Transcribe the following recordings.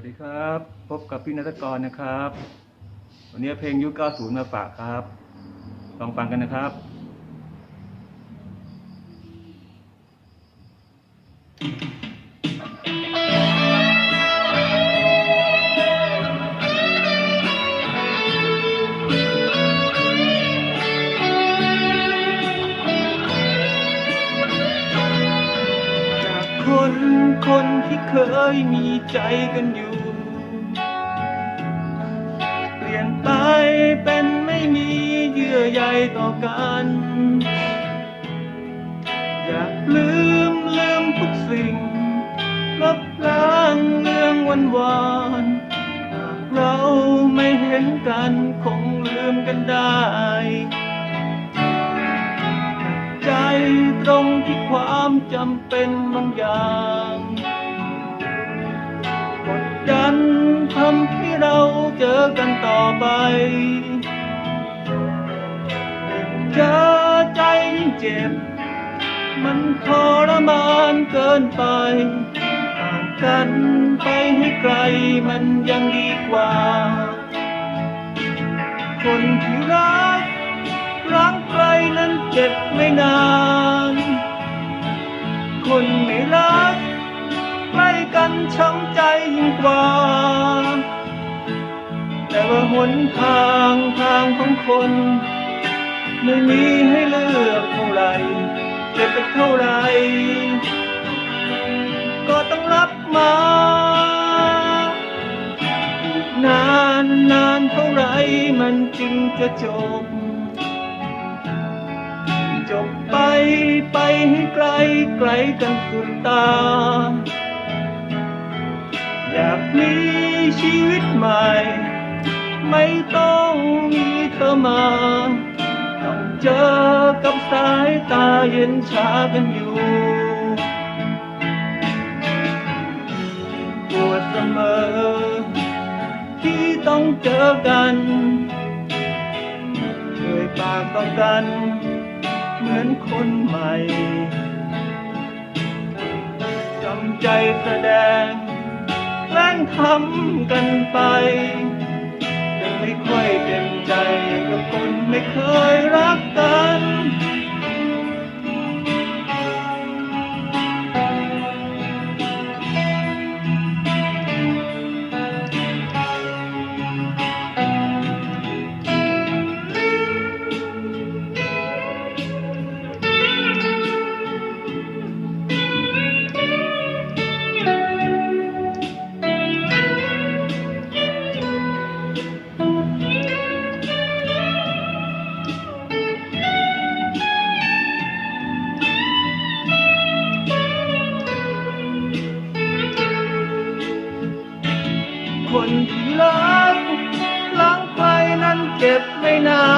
วัสดีครับ พบกับพี่นัทกรนะครับ วันนี้เพลงยุค90มาฝากครับ ลองฟังกันนะครับ นคนที่เคยมีใจกันอยู่ เปลี่ยนไปเป็นไม่มีเยื่อใยต่อกัน อยากลืมลืมทุกสิ่ง ลบล้างเรื่องวันวานหากเราไม่เห็นกันคงลืมกันได้ ตรงที่ความจำเป็นบางอย่างกดดันทำให้เราเจอกันต่อไปยิ่งเจอใจยิ่งเจ็บ มันทรมานเกินไปห่างกันไปให้ไกลมันยังดีกว่า คนที่รักรักใครนั้นเจ็บไม่นาน คนไม่รักใกล้กันช้ำใจยิ่งกว่า แต่ว่าหนทางทางของคน ไม่มีให้เลือกเท่าไหรเจ็บไปเท่าไหรก็ต้องรับมาอีกนานนานเท่าไหรมันจึงจะจบ จบไปไป ไกลกันสุดตา อยากมีชีวิตใหม่ ไม่ต้องมีเธอมา ต้องเจอกับสายตาเย็นชากันอยู่ปวดเสมอ ที่ต้องเจอกันเคยปากต้องกัน เหมือนคนใหม่ ใจแสดงแกล้งทำกันไปยังไม่ค่อยเต็มใจกับคนไม่เคยรัก นา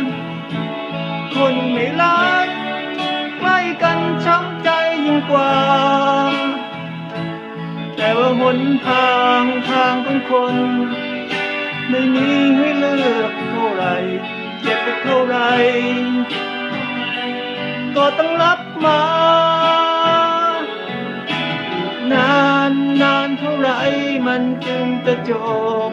น คนไม่รักใกล้กันช้ำใจยิ่งกว่า แต่ว่าหนทางทางของคน ไม่มีให้เลือกเท่าไรเจ็บเท่าไร ก็ต้องรับมานานนานเท่าไรมันจึงจะจบ